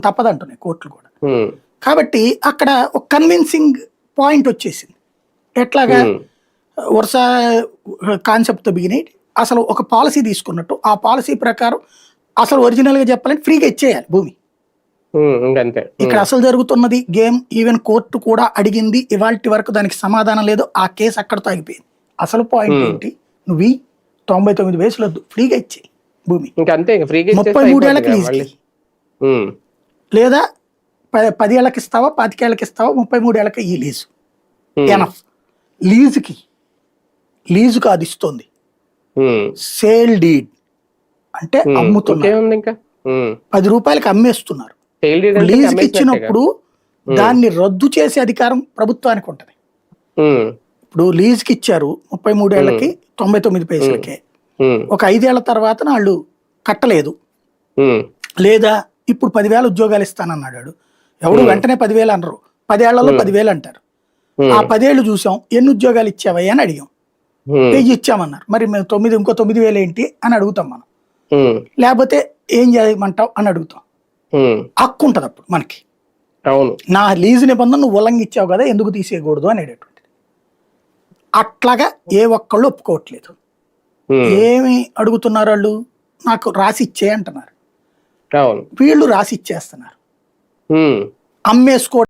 తప్పదంటున్నాయి కోర్టులు కూడా. కాబట్టి అక్కడ ఒక కన్విన్సింగ్ పాయింట్ వచ్చేసింది. ఎట్లాగా వరుస కాన్సెప్ట్తో బిగినాయి అసలు ఒక పాలసీ తీసుకున్నట్టు ఆ పాలసీ ప్రకారం అసలు ఒరిజినల్గా చెప్పాలంటే ఫ్రీగా ఇచ్చేయాలి భూమి. ఇక్కడ అసలు జరుగుతున్నది గేమ్ ఈవెన్ కోర్టు కూడా అడిగింది ఇవాళ వరకు దానికి సమాధానం లేదు ఆ కేసు అక్కడతో ఆగిపోయింది. అసలు పాయింట్. ఏంటి? నువ్వు తొంభై తొమ్మిది వయసులో ఫ్రీగా ఇచ్చేయి భూమి. ముప్పై అయిపోద్ది లేదా ప- పదేళ్ళకి ఇస్తావా పాతికేళ్ళకి ఇస్తావా ముప్పై మూడేళ్ళకి ఈ లీజు. ఎనఫ్ లీజుకి లీజుకి అది ఇస్తుంది. సేల్ డీడ్ అంటే అమ్ముతున్నారు. ఇంకా? ఉమ్, పది రూపాయలకి అమ్మేస్తున్నారు. లీజుకి ఇచ్చినప్పుడు దాన్ని రద్దు చేసే అధికారం ప్రభుత్వానికి ఉంటది. ఇప్పుడు లీజుకి ఇచ్చారు ముప్పై మూడేళ్ళకి తొంభై తొమ్మిది పైసలకే ఒక ఐదేళ్ళ తర్వాత వాళ్ళు కట్టలేదు. లేదా ఇప్పుడు పదివేల ఉద్యోగాలు ఇస్తానన్నాడు వాడు. ఎవడు వెంటనే పదివేలు అనరు. పదేళ్ళలో పదివేలు అంటారు. ఆ పదేళ్ళు చూసాం ఎన్ని ఉద్యోగాలు ఇచ్చావయ్యా అని అడిగాం. వెయ్యి ఇచ్చామన్నారు. మరి మేము తొమ్మిది ఇంకో తొమ్మిది వేలు ఏంటి అని అడుగుతాం మనం. లేకపోతే ఏం చేయమంటావు అని అడుగుతాం. హక్కు ఉంటుంది అప్పుడు మనకి. నా లీజు నిబంధన నువ్వు ఉల్లంఘించావు కదా ఎందుకు తీసేయకూడదు అనేటటువంటిది అట్లాగా ఏ ఒక్కళ్ళు ఒప్పుకోవట్లేదు. ఏమి అడుగుతున్నారు వాళ్ళు? నాకు రాసి ఇచ్చే అంటున్నారు వీళ్ళు రాసి ఇచ్చేస్తున్నారు. అమ్మేసుకో